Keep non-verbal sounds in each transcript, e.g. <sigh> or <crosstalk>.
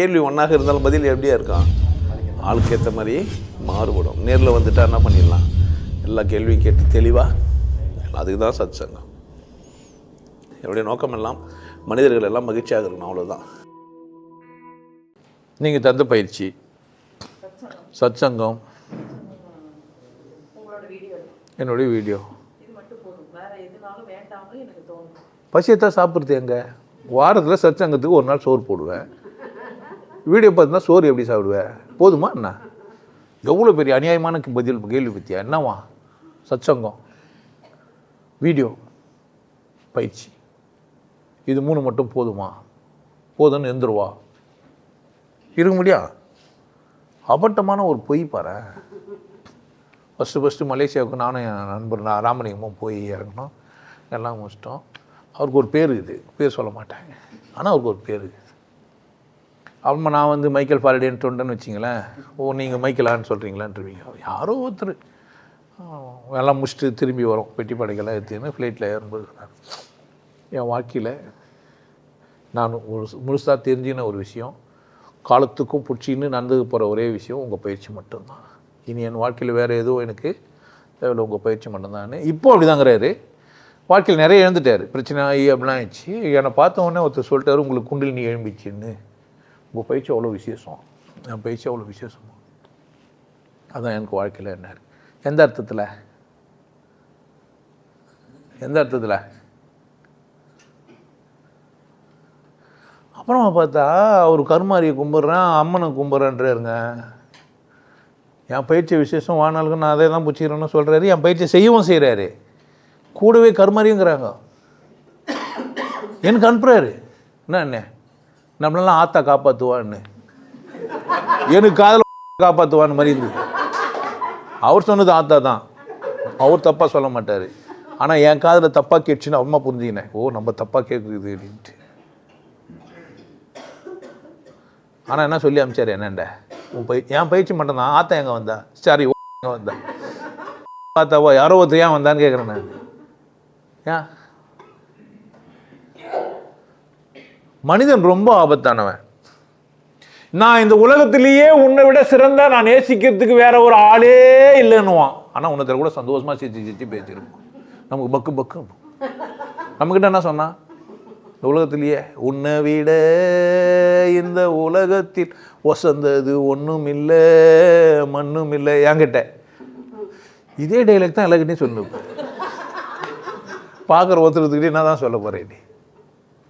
கேள்வி ஒன்றாக இருந்தாலும் பதில் எப்படியா இருக்கான் ஆளுக்கு ஏற்ற மாதிரி மாறுபடும். நேரில் வந்துட்டா என்ன பண்ணிடலாம்? எல்லா கேள்வியும் கேட்டு தெளிவாக அதுக்கு தான் சத் சங்கம் என்னுடைய நோக்கம் எல்லாம் மனிதர்கள் எல்லாம் மகிழ்ச்சியாக இருக்கணும் அவ்வளோதான் நீங்கள் தந்த பயிற்சி. சத் சங்கம் உங்களோட வீடியோ என்னுடைய வீடியோ பசியத்தான் சாப்பிட்றது எங்க? வாரத்தில் சத்சங்கத்துக்கு ஒரு நாள் சோறு போடுவேன். வீடியோ பார்த்துனா சோறு எப்படி சாப்பிடுவேன் போதுமா என்ன? எவ்வளோ பெரிய அநியாயமான பதில் கேள்வி பற்றியா என்னவா? சச்சங்கம். வீடியோ. பயிற்சி. இது மூணு மட்டும் போதுமா? போதும்னு எந்திருவா இருக்க முடியா? அபட்டமான ஒரு பொய் பாரு ஃபஸ்ட்டு ஃபஸ்ட்டு மலேசியாவுக்கு நானும் என் நண்பர் நான் ராமலிங்கமும் போய் இறங்கணும் எல்லாம் முடிச்சிட்டோம். அவருக்கு ஒரு பேர் இது. பேர் சொல்ல மாட்டேன். ஆனால் அவருக்கு ஒரு பேர். அப்புறமா நான் வந்து மைக்கேல் ஃபாரடேன்னு சொன்னேன்னு வச்சிங்களேன். ஓ நீங்கள் மைக்கேலான்னு சொல்கிறீங்களான்றீங்க யாரோ ஒருத்தர். எல்லாம் முடிச்சுட்டு திரும்பி வரோம். பெட்டி படைக்கெல்லாம் எடுத்துன்னு ஃப்ளைட்டில் ஏறும்போது என் வாழ்க்கையில் நான் ஒரு முழுசாக தெரிஞ்சின ஒரு விஷயம். காலத்துக்கும் பிடிச்சின்னு நடந்து போகிற ஒரே விஷயம் உங்கள் பயிற்சி மட்டும்தான். இனி என் வாழ்க்கையில் வேறு எதுவும் எனக்கு தேவையில்லை உங்கள் பயிற்சி மட்டும்தான் இப்போ அப்படிதாங்கிறாரு. வாழ்க்கையில் நிறைய எழுந்துட்டார் பிரச்சனை ஆகி அப்படிலாம் ஆயிடுச்சு. என்னை பார்த்த உடனே ஒருத்தர் சொல்லிட்டாரு உங்களுக்கு குண்டில் நீ எழும்பிச்சின்னு. உங்கள் பயிற்சி அவ்வளோ விசேஷம். என் பயிற்சி அவ்வளோ விசேஷம்? அதான் எனக்கு வாழ்க்கையில் என்ன எந்த அர்த்தத்தில்? எந்த அர்த்தத்தில்? அப்புறமா பார்த்தா அவர் கருமாரியை கும்பிட்றேன் அம்மனை கும்பிட்றேன்றாருங்க. என் பயிற்சி விசேஷம் வானாளுக்கு நான் அதே தான் பிடிச்சிக்கிறேன்னு சொல்கிறாரு என் பயிற்சி செய்யவும் செய்கிறாரு கூடவே கருமாரியுங்கிறாங்க எனக்கு அனுப்புகிறாரு என்ன அண்ணே? நம்மளெல்லாம் ஆத்தா காப்பாற்றுவான்னு எனக்கு காதில் <laughs> காப்பாற்றுவான்னு மாதிரி இருந்தது அவர் சொன்னது ஆத்தா தான். அவர் தப்பாக சொல்ல மாட்டார். ஆனால் என் காதில் தப்பாக கேட்டுச்சுன்னு அம்மா புரிஞ்சுக்கினேன். ஓ நம்ம தப்பாக கேட்குது அப்படின்ட்டு. ஆனால் என்ன சொல்லி அமிச்சார் என்னண்ட? உன் பை என் பயிற்சி மட்டும் தான். ஆத்தா எங்கே வந்தா? சாரி எங்கே வந்தா? பார்த்தாவோ யாரோ ஒருத்தர் ஏன் வந்தான்னு கேட்குறேன் நான். ஏன்? மனிதன் ரொம்ப ஆபத்தானவன். நான் இந்த உலகத்திலேயே உன்னை விட சிறந்த நான் நேசிக்கிறதுக்கு வேற ஒரு ஆளே இல்லைன்னுவான். ஆனால் உன்னத்தில் கூட சந்தோஷமாக சிரிச்சு சிரிச்சு பேசியிருப்போம் நமக்கு பக்கு பக்கு நம்மக்கிட்ட என்ன சொன்னா? இந்த உலகத்திலேயே உன்னை விட இந்த உலகத்தில் ஒசந்தது ஒன்றும் இல்லை மண்ணும் இல்லை என்கிட்ட. இதே டைலாக் தான் எல்லாக்கிட்டையும் சொல்லு பார்க்குற ஒருத்தருக்கிட்டே என்ன தான் சொல்ல போகிறேன் நீ?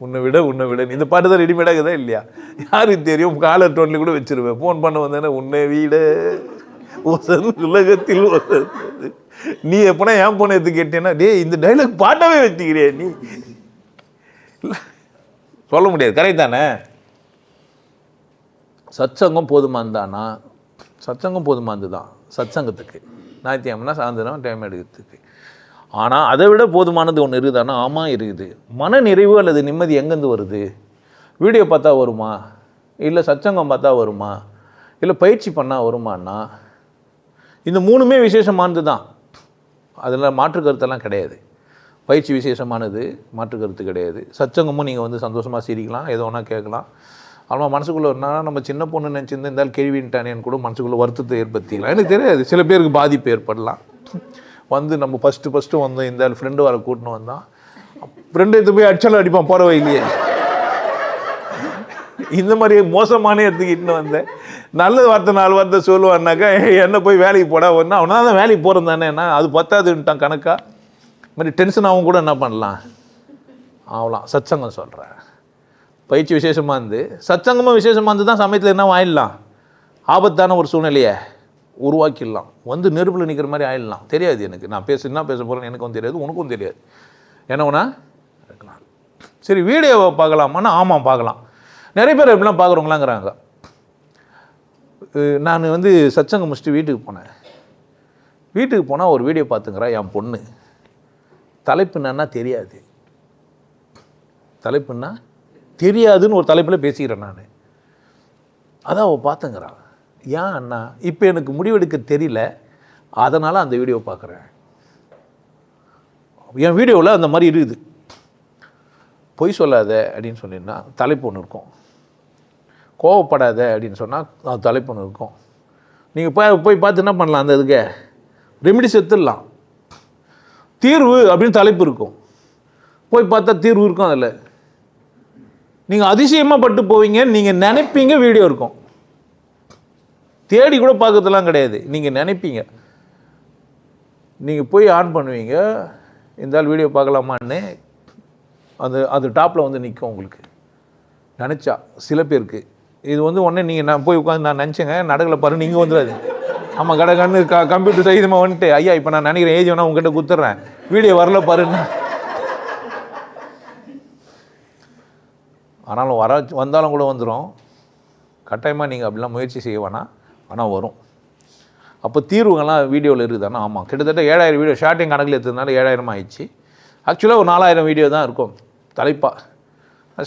உன்னை விட உன்னை விட. நீ இந்த பாட்டு தான் ரெடிமேடாகுதா இல்லையா? யாருக்கு தெரியும்? காலர் டோன்ல கூட வச்சிருவேன் ஃபோன் பண்ண வந்தேன்னா உன்னை வீடு ஒசந்து உலகத்தில் நீ எப்பனா ஏன் போன எடுத்து கேட்டேன்னா டே இந்த டைலாக் பாட்டாவே வச்சுக்கிறியா நீ. சொல்ல முடியாது. கரெக்ட் தானே? சத்சங்கம் போதுமானதானா? சத்சங்கம் போதுமானது தான் சத்சங்கத்துக்கு ஞாயிற்றுக்கிழமைனா சாயந்தரம் டைம் எடுக்கிறதுக்கு. ஆனால் அதை விட போதுமானது ஒன்று இருக்குதானா ஆமாம் இருக்குது. மன நிறைவு அல்லது நிம்மதி எங்கேருந்து வருது? வீடியோ பார்த்தா வருமா? இல்லை சச்சங்கம் பார்த்தா வருமா? இல்லை பயிற்சி பண்ணால் வருமானா இந்த மூணுமே விசேஷமானது தான் அதில் மாற்று கருத்தெல்லாம் கிடையாது. பயிற்சி விசேஷமானது மாற்று கருத்து கிடையாது. சச்சங்கமும் நீங்கள் வந்து சந்தோஷமாக சிரிக்கலாம் எது ஒன்றா கேட்கலாம். ஆனால் மனசுக்குள்ளே என்ன நம்ம சின்ன பொண்ணு நினச்சிருந்து இருந்தாலும் கேள்வின்ட்டானேன்னு கூட மனசுக்குள்ளே வருத்தத்தை ஏற்படுத்திக்கலாம். எனக்கு தெரியாது. சில பேருக்கு பாதிப்பு ஏற்படலாம். வந்து நம்ம ஃபஸ்ட்டு ஃபஸ்ட்டு வந்தோம் இந்த ஃப்ரெண்டு வர கூட்டின்னு வந்தான் ஃப்ரெண்டு எடுத்து போய் அடிச்சாலும் அடிப்பான் போகிற வழியிலேயே. இந்த மாதிரி மோசமான எடுத்துக்கிட்டு வந்தேன். நல்ல வார்த்தை நாலு வார்த்தை சொல்லுவான்னாக்கா என்ன போய் வேலைக்கு போடா ஒன்று அவனால் தான் வேலைக்கு போகிறேன் தானே என்ன அது பத்தாதுன்ட்டான் கணக்காக இது மாதிரி டென்ஷன் ஆகும் கூட என்ன பண்ணலாம்? ஆகலாம் சத்சங்கம் சொல்கிறேன் பயிற்சி விசேஷமாக இருந்து சத்சங்கமும் விசேஷமாக இருந்து தான் சமயத்தில் என்ன வாங்கிடலாம் ஆபத்தான ஒரு சூழ்நிலையை. உருவாக்கிடலாம். வந்து நெருப்பில் நிற்கிற மாதிரி ஆயிடலாம். தெரியாது எனக்கு. நான் பேச என்ன பேச போகிறேன்னு எனக்கும் தெரியாது உனக்கும் தெரியாது. என்னவுனா இருக்கலாம். சரி வீடியோவை பார்க்கலாமான்னா ஆமாம் பார்க்கலாம். நிறைய பேர் எப்படிலாம் பார்க்குறவங்களாங்கிறாங்க. நான் வந்து சச்சங்கம் முடிச்சுட்டு வீட்டுக்கு போனேன். வீட்டுக்கு போனால் ஒரு வீடியோ பார்த்துங்கிறா என் பொண்ணு. தலைப்பு என்னன்னா தெரியாது. தலைப்புன்னா தெரியாதுன்னு ஒரு தலைப்பில் பேசிக்கிறேன் நான். அதான் அவள் பார்த்துங்கிறான் ஏன் அண்ணா? இப்போ எனக்கு முடிவெடுக்க தெரியல. அதனால் அந்த வீடியோ பார்க்குறேன். என் வீடியோவில் அந்த மாதிரி இருக்குது. பொய் சொல்லாத அப்படின்னு சொன்னீங்கன்னா தலைப்பு ஒன்று இருக்கும். கோவப்படாத அப்படின்னு சொன்னால் அது தலைப்புன்னு இருக்கும். நீங்கள் போய் போய் பார்த்து என்ன பண்ணலாம் அந்த இதுக்கு? ரெமிடி செத்துடலாம். தீர்வு அப்படின்னு தலைப்பு இருக்கும். போய் பார்த்தா தீர்வு இருக்கும் அதில். நீங்கள் அதிசயமாக பட்டு போவீங்க நீங்கள் நினைப்பீங்க வீடியோ இருக்கும். தேடி கூட பார்க்கறதுலாம் கிடையாது. நீங்கள் நினைப்பீங்க. நீங்கள் போய் ஆன் பண்ணுவீங்க. இந்த ஆள் வீடியோ பார்க்கலாமான்னு அது அது டாப்பில் வந்து நிற்கும் உங்களுக்கு. நினச்சா சில பேருக்கு. இது வந்து உடனே நீங்கள் நான் போய் உட்காந்து நான் நினச்சேங்க. நடக்கல பாரு நீங்கள் வந்துடாது. ஆமாம் கடை கண்ணு க கம்ப்யூட்டர் சைதமாக வந்துட்டு ஐயா இப்போ நான் நினைக்கிறேன் ஏஜ் வேணா உங்ககிட்ட குத்துறேன் வீடியோ வரல பாருன்னு. ஆனாலும் வர வந்தாலும் கூட வந்துடும் கட்டாயமாக நீங்கள் அப்படிலாம் முயற்சி செய்ய வேணாம். ஆனால் வரும். அப்போ தீர்வுகள்லாம் வீடியோவில் இருக்குதானா? ஆமாம். கிட்டத்தட்ட ஏழாயிரம் வீடியோ ஷார்ட்டிங் கணக்கில் எடுத்ததுனால ஏழாயிரம் ஆயிடுச்சு. ஆக்சுவலாக ஒரு நாலாயிரம் வீடியோ தான் இருக்கும். தலைப்பாக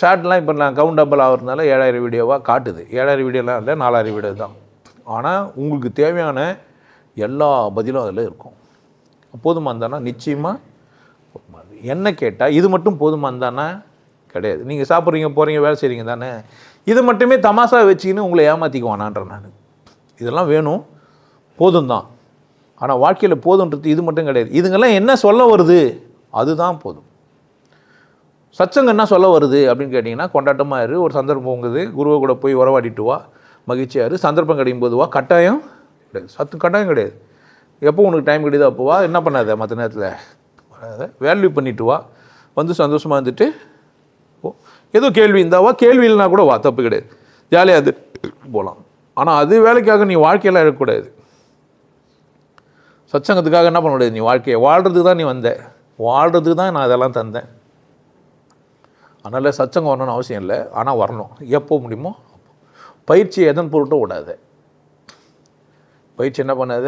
ஷார்ட்லாம் இப்போ நான் கவுண்டபிள் ஆகிறதுனால ஏழாயிரம் வீடியோவாக காட்டுது. ஏழாயிரம் வீடியோலாம் இல்லை நாலாயிரம் வீடியோ தான். ஆனால் உங்களுக்கு தேவையான எல்லா பதிலும் அதில் இருக்கும். போதுமா இருந்தானா? நிச்சயமாக என்ன கேட்டால் இது மட்டும் போதுமா இருந்தானா? கிடையாது. நீங்கள் சாப்பிட்றீங்க போகிறீங்க வேலை செய்கிறீங்க தானே. இது மட்டுமே தமாசா வச்சுக்கின்னு உங்களை ஏமாற்றிக்குவானான்ற நான். இதெல்லாம் வேணும். போதும் தான் ஆனால் வாழ்க்கையில் போதுன்றது இது மட்டும் கிடையாது. இதுங்கெல்லாம் என்ன சொல்ல வருது? அதுதான் போதும். சச்சங்க என்ன சொல்ல வருது அப்படின்னு கேட்டிங்கன்னா கொண்டாட்டமாக இரு ஒரு சந்தர்ப்பம் உங்குது குருவை கூட போய் உறவாடிட்டு வா மகிழ்ச்சியாக இரு சந்தர்ப்பம் கிடைக்கும் போது வா கட்டாயம் கிடையாது. சத்து கட்டாயம் கிடையாது. எப்போ உனக்கு டைம் கிடையாது அப்போ வா என்ன பண்ணாத மற்ற நேரத்தில்? வேல்யூ பண்ணிட்டு வா வந்து சந்தோஷமாக இருந்துட்டு ஓ ஏதோ கேள்வி இருந்தாவா கேள்வி இல்லைனா கூட வா தப்பு கிடையாது. ஜாலியாக அது போகலாம் ஆனால் அது வேலைக்காக நீ வாழ்க்கையெல்லாம் எடுக்கக்கூடாது சச்சங்கத்துக்காக என்ன பண்ண முடியாது நீ வாழ்க்கையை? வாழ்கிறதுக்கு தான் நீ வந்த. வாழ்கிறதுக்கு தான் நான் அதெல்லாம் தந்தேன். அதனால் சச்சங்கம் வரணும்னு அவசியம் இல்லை. ஆனால் வரணும். எப்போ முடியுமோ பயிற்சி எதன் பொருட்டும் விடாத. பயிற்சி என்ன பண்ணாத?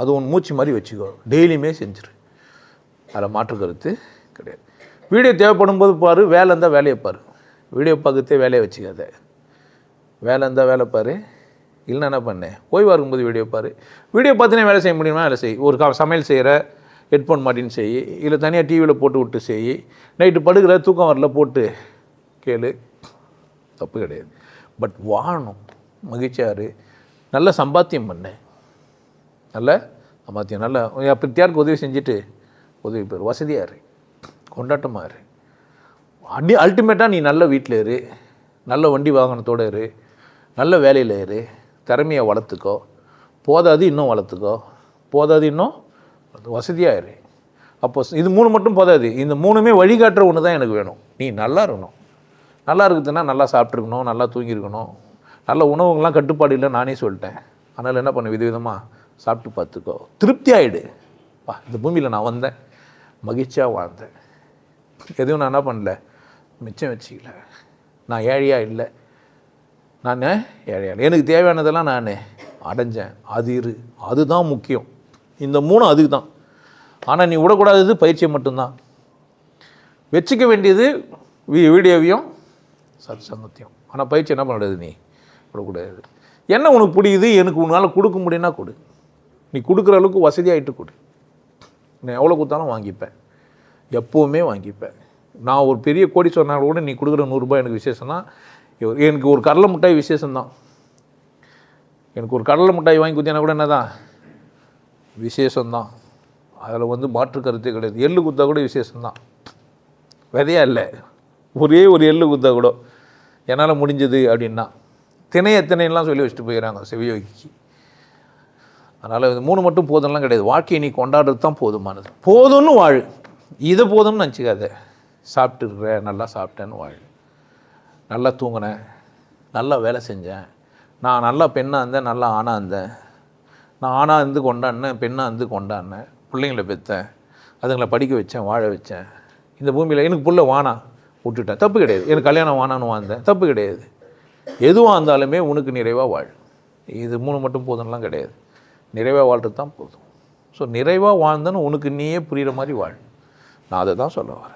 அது உன் மூச்சு மாதிரி வச்சுக்கோ. டெய்லியுமே செஞ்சிரு. அதில் மாற்று கருத்து கிடையாது. வீடியோ தேவைப்படும் போது பாரு. வேலை இருந்தால் வேலையை பாரு. வீடியோ பார்க்கறதே வேலையை வச்சுக்காத. வேலை இருந்தால் வேலை பாரு. இல்லைன்னா என்ன பண்ணேன் ஓய்வாக இருக்கும்போது வீடியோ பாரு. வீடியோ பார்த்துனே வேலை செய்ய முடியுமா? வேலை செய். ஒரு க சமையல் செய்கிற ஹெட்ஃபோன் மாட்டின்னு செய். இல்லை தனியாக டிவியில் போட்டு விட்டு செய். நைட்டு படுக்கிற தூக்கம் வரல போட்டு கேளு. தப்பு கிடையாது. பட் வாழணும். மகிழ்ச்சியாரு நல்ல சம்பாத்தியம் பண்ணேன் நல்ல சம்பாத்தியம். நல்ல பிரித்தியாருக்கு உதவி செஞ்சுட்டு உதவி பேர் வசதியாக இரு. கொண்டாட்டமாக இரு. அடி அல்டிமேட்டாக நீ நல்ல வீட்டில் இரு. நல்ல வண்டி வாகனத்தோடு இரு. நல்ல வேலையில் இரு. திறமையை வளர்த்துக்கோ. போதாது இன்னும் வளர்த்துக்கோ. போதாது இன்னும் வசதியாகிரு அப்போ இது மூணு மட்டும் போதாது. இந்த மூணுமே வழிகாட்டுற ஒன்று தான் எனக்கு வேணும். நீ நல்லா இருக்கணும். நல்லா இருக்குதுன்னா நல்லா சாப்பிட்ருக்கணும் நல்லா தூங்கியிருக்கணும். நல்ல உணவுங்கள்லாம் கட்டுப்பாடு இல்லை நானே சொல்லிட்டேன். அதனால் என்ன பண்ண விதவிதமாக சாப்பிட்டு பார்த்துக்கோ. திருப்தி ஆகிடு வா இந்த பூமியில் நான் வந்தேன். மகிழ்ச்சியாக வாழ்ந்தேன். எதுவும் நான் என்ன பண்ணல? மிச்சம் வச்சுக்கல. நான் ஏழையாக இல்லை. நான் ஏழையாக எனக்கு தேவையானதெல்லாம் நான் அடைஞ்சேன். அது இரு. அதுதான் முக்கியம். இந்த மூணு அதுக்கு தான் ஆனால் நீ விடக்கூடாதது பயிற்சியை மட்டும்தான். வச்சுக்க வேண்டியது வீ- வீடியோவையும் சத் சங்கத்தையும் ஆனால் பயிற்சி என்ன பண்ணுறது நீ? விடக்கூடாது. என்ன உனக்கு பிடிக்குது எனக்கு உன்னால் கொடுக்க முடியும்னா கொடு. நீ கொடுக்குற அளவுக்கு வசதியாகிட்டு கொடு. நான் எவ்வளோ கொடுத்தாலும் வாங்கிப்பேன். எப்போவுமே வாங்கிப்பேன். நான் ஒரு பெரிய கோடி சொன்னால் கூட நீ கொடுக்குற நூறுரூபா எனக்கு விசேஷம்னா எனக்கு ஒரு கடலை மிட்டாய் விசேஷம்தான். எனக்கு ஒரு கடலை மிட்டாய் வாங்கி குத்தினா கூட என்னதான்? விசேஷம்தான். அதில் வந்து மாற்று கருத்தே கிடையாது. எள்ளு குத்தா கூட விசேஷம்தான். விதையா இல்லை. ஒரே ஒரு எள்ளு குத்தா கூட. என்னால் முடிஞ்சது அப்படின்னா திணை எத்தனைலாம் சொல்லி வச்சுட்டு போயிடறாங்க செவியோகிக்கு. அதனால் இது மூணு மட்டும் போதும்லாம் கிடையாது. வாழ்க்கையை நீ கொண்டாடுறது தான் போதுமானது போதும்னு வாழ். இது போதும்னு நினச்சிக்காத. சாப்பிட்டுருக்குற நல்லா சாப்பிட்டேன்னு வாழ். நல்லா தூங்கினேன் நல்லா வேலை செஞ்சேன். நான் நல்லா பெண்ணாக இருந்தேன் நல்லா ஆணாக இருந்தேன். நான் ஆணாக இருந்து கொண்டாடினேன் பெண்ணாக இருந்து கொண்டாடினேன். பிள்ளைங்கள பெற்றேன் அதுங்களை படிக்க வச்சேன் வாழ வச்சேன். இந்த பூமியில் எனக்கு புள்ள வானா விட்டுட்டேன் தப்பு கிடையாது. எனக்கு கல்யாணம் வானான்னு வாழ்ந்தேன் தப்பு கிடையாது. எதுவாக இருந்தாலுமே உனக்கு நிறைவாக வாழ். இது மூணு மட்டும் போதும்லாம் கிடையாது. நிறைவாக வாழ்றது தான் போதும். ஸோ நிறைவாக வாழ்ந்தேன்னு உனக்கு நீயே புரிகிற மாதிரி வாழ். நான் அதை தான் சொல்ல வரேன்.